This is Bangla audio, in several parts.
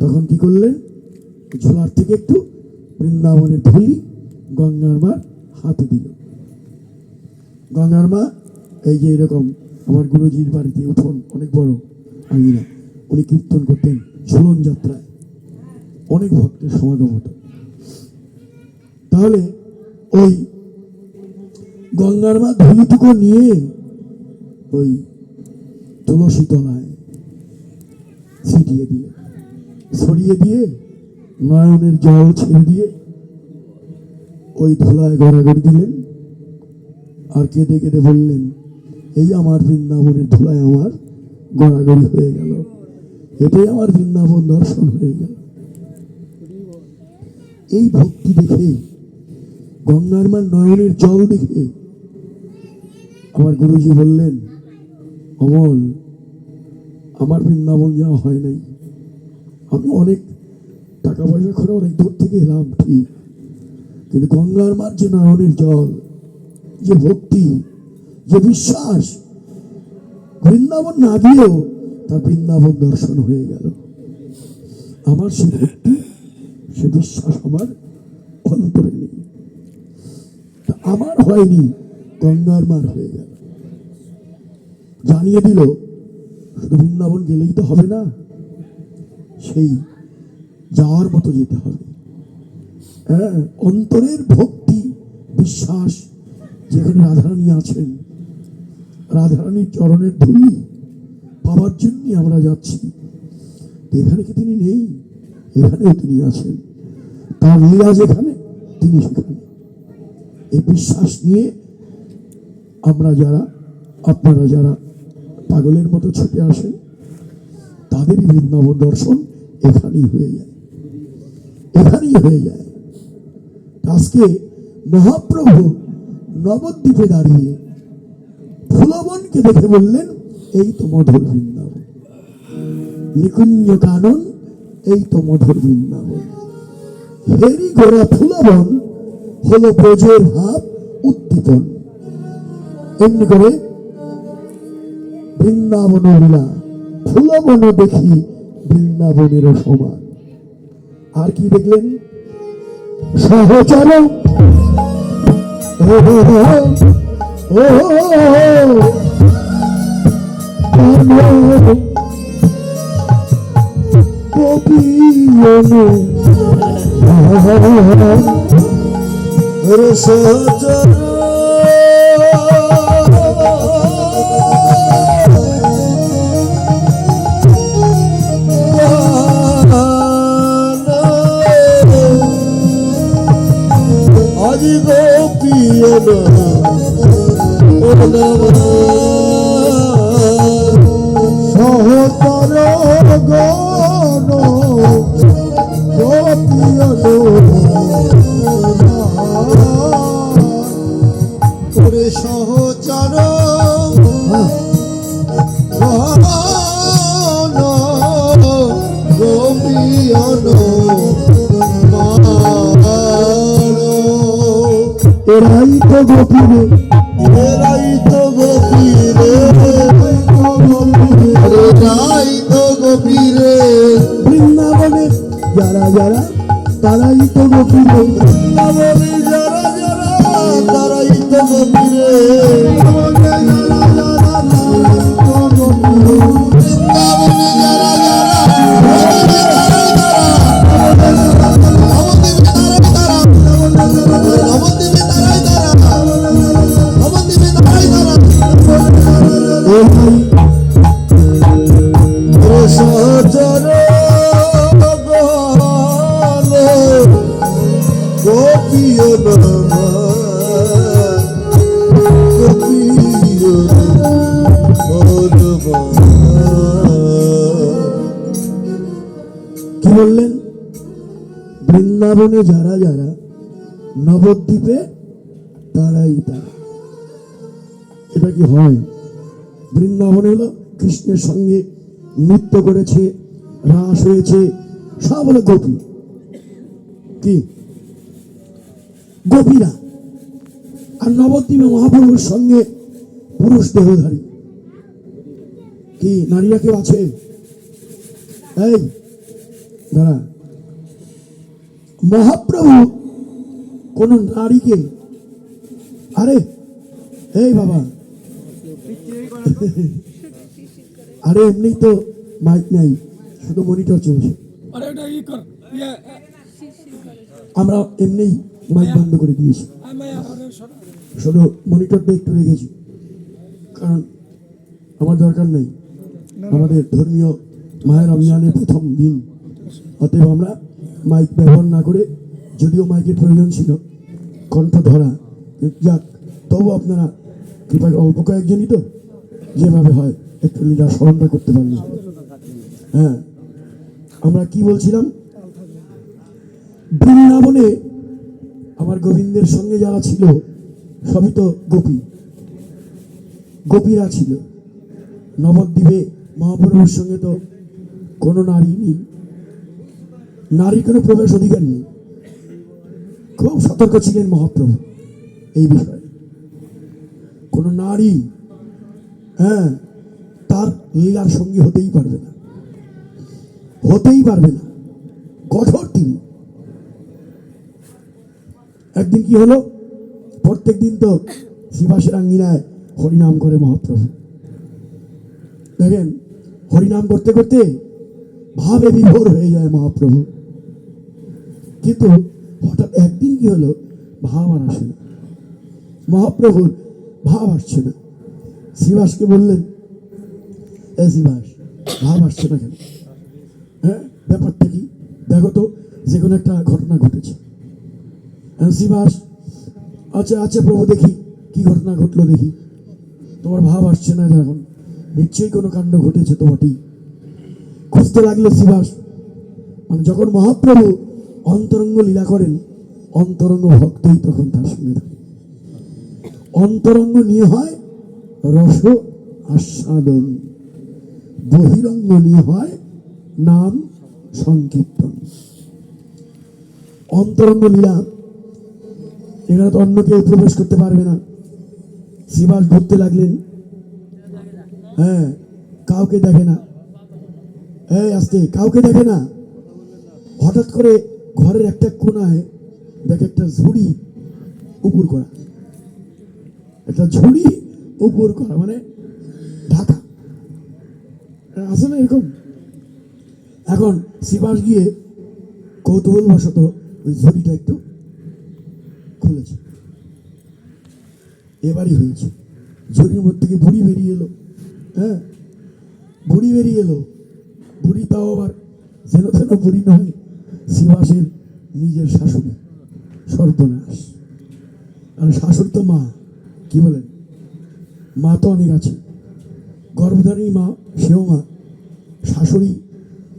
তখন কি করলেন ঝোলার থেকে একটু বৃন্দাবনের ধুলি গঙ্গার মার হাতে দিল। গঙ্গার মা, এই যে এরকম আমার গুরুজির বাড়িতে উঠোন অনেক বড় আঙিনা উনি কীর্তন করতেন ঝুলন যাত্রায়। অনেক ভক্তের সমাগম হতো। তাহলে ওই গঙ্গার মা ধুলিটুকু নিয়ে ওই তুলসী তলায় ছিটিয়ে দিয়ে ছড়িয়ে দিয়ে, নয়নের জল ছেড়ে দিয়ে ওই ধুলায় গড়াগড়ি দিলেন। আর কেঁদে কেঁদে বললেন, এই আমার বৃন্দাবনের ধুলায় আমার গড়াগড়ি হয়ে গেল। এটাই আমার বৃন্দাবন দর্শন হয়ে গেল। এই ভক্তি দেখে, গঙ্গার মার নয়নের জল দেখে আমার গুরুজি বললেন, অমল, আমার বৃন্দাবন যাওয়া হয় নাই। আমি অনেক টাকা পয়সা করে অনেক দূর থেকে এলাম, ঠিক। কিন্তু গঙ্গার মার যে নয়নের জল, যে ভক্তি, যে বিশ্বাস, বৃন্দাবন না গিয়েও তার বৃন্দাবন দর্শন হয়ে গেল। আমার সে ভক্তি সে বিশ্বাস আমার অন্তরে নেই। আমার হয়নি, গঙ্গার মার হয়ে গেল। জানিয়ে দিল, শুধু বৃন্দাবন গেলেই তো হবে না। সেই যাওয়ার মতো যেতে হবে। হ্যাঁ অন্তরের ভক্তি, বিশ্বাস, যেখানে রাধারানী আছেন, রাধারানীর চরণের ধুলি পাওয়ার জন্যই আমরা যাচ্ছি। এখানে কি তিনি নেই? এখানেও তিনি আছেন। তার লীলা যেখানে, তিনি সেখানে। এই বিশ্বাস নিয়ে আমরা যারা, আপনারা যারা পাগলের মতো ছুটে আসেন, তাদেরই বৃন্দাবন দর্শন এখানেই হয়ে যায়। এখানেই হয়ে যায়। আজকে মহাপ্রভু নবদ্বীপে দাঁড়িয়ে ফুলবনকে দেখে বললেন, এই তো মধুর বৃন্দাবন। নিকুঞ্জ কানন, এই তো মধুর বৃন্দাবন। হেরি গোড়া ফুলবন হলো ব্রজের ভাব উদ্দীপন এমনি করে বৃন্দাবন ফুলবন দেখি বৃন্দাবনের সমান আর কি দেখলেন সহচর ও ওরে সহচর এরাই তো গোপীরে। এরাই তো গভীরে এরাই তো গভীরে বৃন্দাবনে যারা যারা তারাই তো গোপীরে। নবমী যারা যারা তারাই বৃন্দাবনী বৃন্দাবনে যারা যারা নবদ্বীপে, তারাই তারা এটা কি হয়? বৃন্দাবনে হলো কৃষ্ণের সঙ্গে নৃত্য করেছে, রাস হয়েছে, সব হলো গোপী। কি? গোপীরা। আর নবদ্বীপে মহাপ্রভুর সঙ্গে পুরুষ দেহধারী। কি, নারীরা কেউ আছে? এই, দাঁড়া। মহাপ্রভু কোন নারীকে আরে এই বাবা। আরে এমনি তো মাইক নাই শুধু মনিটর চলছে। ইয়ে আমরা এমনি মাইক বন্ধ করে দিয়েছি। শুধু মনিটরটা একটু রেখেছি। কারণ আমার দরকার নেই। আমাদের ধর্মীয় মায়ের রমজানের প্রথম দিন। অতএব আমরা মাইক ব্যবহার না করে, যদিও মাইকের প্রয়োজন ছিল, কণ্ঠ ধরা, যাক, তবু আপনারা কৃপা করে অল্প কয়েকজনই তো, যেভাবে হয়, একটু লীলা স্মরণটা করতে পারলে হ্যাঁ আমরা কি বলছিলাম? বৃন্দাবনে আমার গোবিন্দের সঙ্গে যারা ছিল, সবই তো গোপী। গোপীরা ছিল। নবদ্বীপে মহাপ্রভুর সঙ্গে তো কোনো নারী নেই। নারীর কোনো প্রবেশ অধিকার নেই। খুব সতর্ক ছিলেন মহাপ্রভু এই বিষয়ে। কোনো নারী হ্যাঁ তার লীলার সঙ্গী হতেই পারবে না। হতেই পারবে না। কঠোর তিনি। একদিন কি হলো? প্রত্যেক দিন তো শিবাসের আঙ্গিনায় হরিনাম করে মহাপ্রভু। দেখেন, হরিনাম করতে করতে ভাবে বিভোর হয়ে যায় মহাপ্রভু। কিন্তু হঠাৎ একদিন কি হলো? ভাব আর আসে না মহাপ্রভুর ভাব আসছে না। শিবাসকে বললেন এ শিবাস ভাব আসছে না কেন? হ্যাঁ ব্যাপারটা কি? দেখো তো যে কোনো একটা ঘটনা ঘটেছে। হ্যাঁ, শিবাস আচ্ছা আচ্ছা প্রভু দেখি কি ঘটনা ঘটলো দেখি। তোমার ভাব আসছে না এখন। নিশ্চয়ই কোনো কাণ্ড ঘটেছে তো বটেই খুঁজতে লাগল শ্রীবাস। মানে যখন মহাপ্রভু অন্তরঙ্গ লীলা করেন, অন্তরঙ্গ ভক্তই তখন তার সঙ্গে থাকে। অন্তরঙ্গ নিয়ে হয় রস আস্বাদন, বহিরঙ্গ নিয়ে হয় নাম সংকীর্তন। অন্তরঙ্গ লীলা, এখানে তো অন্য কেউ প্রবেশ করতে পারবে না। শিবাস ঘুরতে লাগলেন। হ্যাঁ কাউকে দেখে না। এই আসতে, কাউকে দেখে না। হঠাৎ করে ঘরের একটা কোনায় দেখে একটা ঝুড়ি উপর করা। একটা ঝুড়ি উপর করা মানে ঢাকা। আছে না এরকম? এখন শিবাস গিয়ে কৌতূহলবশত ওই ঝুড়িটা একটু খুলেছে। এবারই হয়েছে। ঝুড়ির মধ্যে থেকে বুড়ি বেরিয়ে এলো। হ্যাঁ বুড়ি বেরিয়ে এলো। বুড়ি তাও আবার যেন যেন বুড়ি নয়। শিবাসের নিজের শাশুড়ি সর্বনাশ। আর শাশুড়ি তো মা, কি বলেন? মা তো অনেক আছে। গর্ভধারী মা, সেও মা। শাশুড়ি,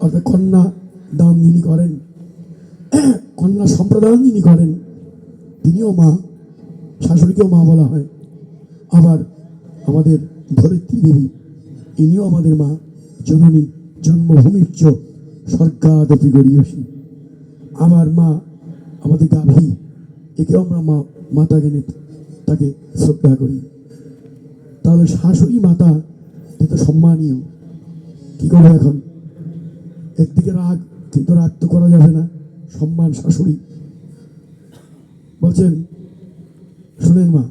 অর্থাৎ কন্যা দান যিনি করেন, কন্যা সম্প্রদান যিনি করেন, তিনিও মা, শাশুড়িকেও মা বলা হয়। আবার আমাদের ধরিত্রী দেবী, ইনিও আমাদের মা। জননী জন্মভূমির চ স্বর্গাদপি গড়িয়সী আমার মা আমাদের গাভী। একে আমরা মা মাতা গেনে তাকে শ্রদ্ধা করি। তাহলে শাশুড়ি মাতা এ তো সম্মানীয়। কি করব এখন? একদিকে রাগ, কিন্তু রাগ তো করা যাবে না। সম্মান শাশুড়ি। বলছেন, শোনেন মা,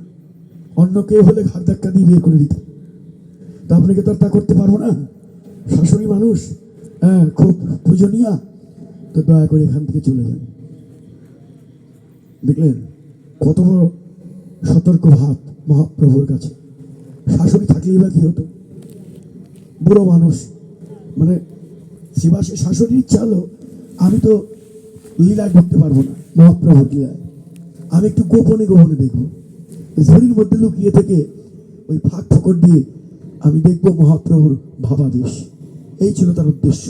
অন্য কেউ হলে ঘাট ধাক্কা দিয়ে বিয়ে করে দিত। তা আপনাকে তো আর তা করতে পারব না? শাশুড়ি মানুষ হ্যাঁ খুব পূজনীয়া। তো দয়া করে এখান থেকে চলে যান। দেখলেন কত বড় সতর্ক ভাব মহাপ্রভুর কাছে। শাশুড়ি থাকলেই বা কি হতো? বুড়ো মানুষ। মানে শিবাসের শাশুড়ির ইচ্ছা হলো আমি তো লীলায় ঢুকতে পারব না, মহাপ্রভুর লীলায়। আমি একটু গোপনে গোপনে দেখব। ঝুড়ির মধ্যে লুকিয়ে থেকে ওই ফাঁক ফকর দিয়ে আমি দেখব মহাপ্রভুর ভাবাবেশ। এই ছিল তার উদ্দেশ্য।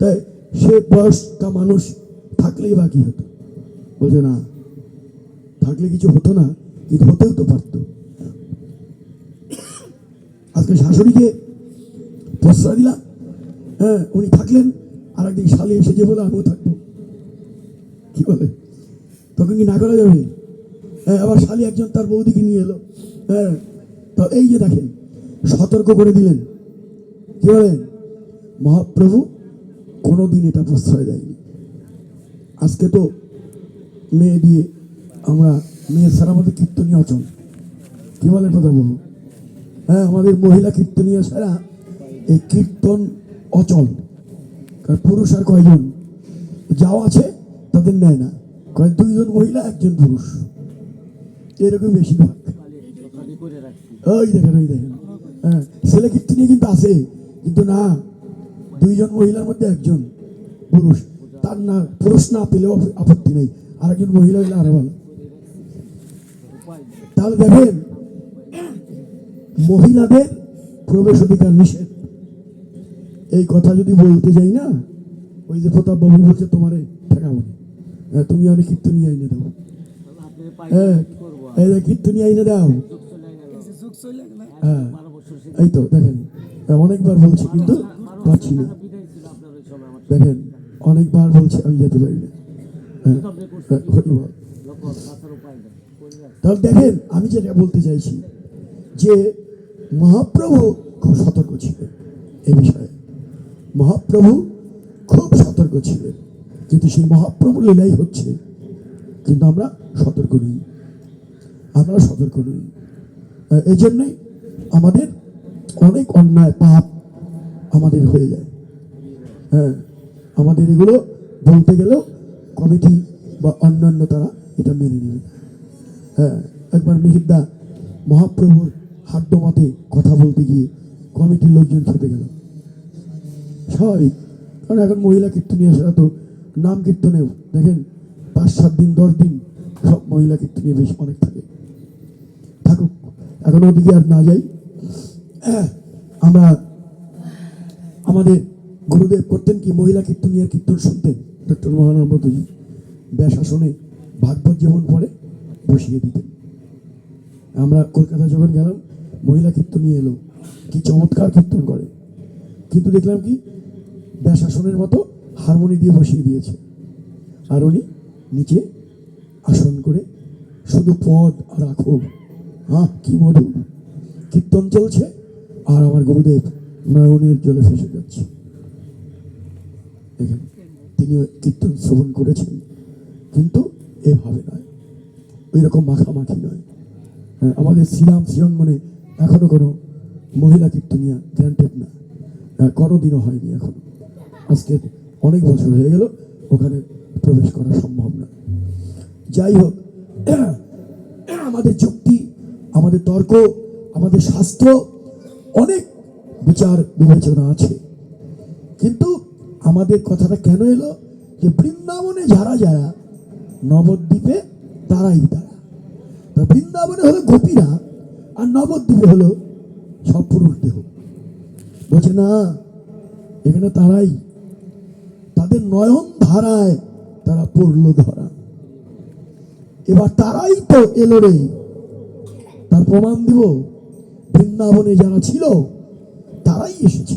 তাই সে বয়স্কা মানুষ থাকলেই বা কি হতো? বলছে, না, থাকলে কিছু হতো না, কিন্তু হতেও তো পারত। আজকে শাশুড়িকে প্রশ্রয় দিলাম। হ্যাঁ উনি থাকলেন আর একদিন শালি এসে যে বলে আমিও থাকব। কি বলে? তখন কি না করা যাবে? হ্যাঁ আবার শালি একজন তার বৌদিকে নিয়ে এলো। হ্যাঁ তো এই যে দেখেন, সতর্ক করে দিলেন। কি বলেন মহাপ্রভু কোনোদিন এটা প্রশ্রয় দেয়নি। আজকে তো মেয়ে দিয়ে আমরা মেয়ে ছাড়া আমাদের কীর্তনীয় অচল কি বলে কথা বলব হ্যাঁ আমাদের মহিলা কীর্তনীয় ছাড়া এই কীর্তন অচল। কারণ পুরুষ আর কয়জন? যাও আছে, তাদের নেয় না। কয়েক দুইজন মহিলা, একজন পুরুষ। এরকম বেশিরভাগ। ওই দেখেন ওই দেখেন। হ্যাঁ ছেলে কীর্তনী কিন্তু আছে, কিন্তু না। দুইজন মহিলার মধ্যে একজন পুরুষ। তার না পুরুষ না পেলেও আপত্তি নেই। আর একজন মহিলা হলে আরও ভালো তাহলে দেখেন মহিলাদের প্রবেশ অধিকার নিষেধ। এই কথা যদি বলতে যাই না ওই যে প্রতাপ বাবু বলছে তোমারে ঠেকাবো। হ্যাঁ, তুমি অনেক কীর্তনী আইনে দাও। হ্যাঁ এই যে কীর্তনী আইনে দাও। হ্যাঁ এই তো দেখেন অনেকবার বলছি কিন্তু না দেখেন অনেকবার বলছি আমি যেতে পারি না। হ্যাঁ, হ্যাঁ, তাহলে দেখেন আমি যেটা বলতে চাইছি যে মহাপ্রভু খুব সতর্ক ছিলেন এ বিষয়ে। মহাপ্রভু খুব সতর্ক ছিলেন। কিন্তু সেই মহাপ্রভু লীলাই হচ্ছে কিন্তু আমরা সতর্ক নই। আমরা সতর্ক নই। এই জন্যই আমাদের অনেক অন্যায় পাপ আমাদের হয়ে যায়। হ্যাঁ আমাদের এগুলো বলতে গেলেও কমিটি বা অন্যান্য তারা এটা মেনে নেবে। হ্যাঁ একবার মিহিরদা মহাপ্রভুর হাড্ডমতে কথা বলতে গিয়ে কমিটির লোকজন খেপে গেল। স্বাভাবিক, কারণ এখন মহিলা কীর্তনীয় সেটা তো নাম কীর্তনেও। দেখেন, পাঁচ, সাত দিন, দশ দিন সব মহিলা কীর্তনীয় বেশ অনেক থাকে। থাকুক, এখন ওদিকে আর না যাই। আমরা আমাদের গুরুদেব করতেন কি? মহিলা কীর্তনীয় কীর্তন শুনতেন। ডক্টর মহানব্রতজি ব্যাসাসনে ভাগবত যেমন পড়ে বসিয়ে দিতেন। আমরা কলকাতা যখন গেলাম, মহিলা কীর্তনী এলো। কি চমৎকার কীর্তন করে। কিন্তু দেখলাম কি ব্যাসাসনের মতো হারমোনি দিয়ে বসিয়ে দিয়েছে। আর উনি নিচে আসন করে শুধু পদ আর আখো হ্যাঁ কি মধু কীর্তন চলছে আর আমার গুরুদেব নয়নের জলে ফেসে যাচ্ছে। তিনি কীর্তন শ্রবণ করেছেন কিন্তু এভাবে নয়। ওই রকম মাখামাখি নয়। হ্যাঁ, আমাদের শ্রীরাম শ্রীরঙ্গনে এখনও কোনো মহিলা কীর্তনিয়া গ্রান্টেড না। হ্যাঁ, কোনোদিনও হয়নি এখন। আজকে অনেক বছর হয়ে গেল ওখানে প্রবেশ করা সম্ভব না যাই হোক আমাদের যুক্তি আমাদের তর্ক আমাদের শাস্ত্র অনেক বিচার বিবেচনা আছে। কিন্তু আমাদের কথাটা কেন এলো? যে বৃন্দাবনে যারা যারা নবদ্বীপে, তারাই তারা। বৃন্দাবনে হলো গোপীরা আর নবদ্বীপে হলো সব পুরুষ দেহ। বলছে, না, এখানে তারাই। তাদের নয়ন ধারায় তারা পড়ল ধরা। এবার তারাই তো এলো রে। তার প্রমাণ দিব। বৃন্দাবনে যারা ছিল তারাই এসেছে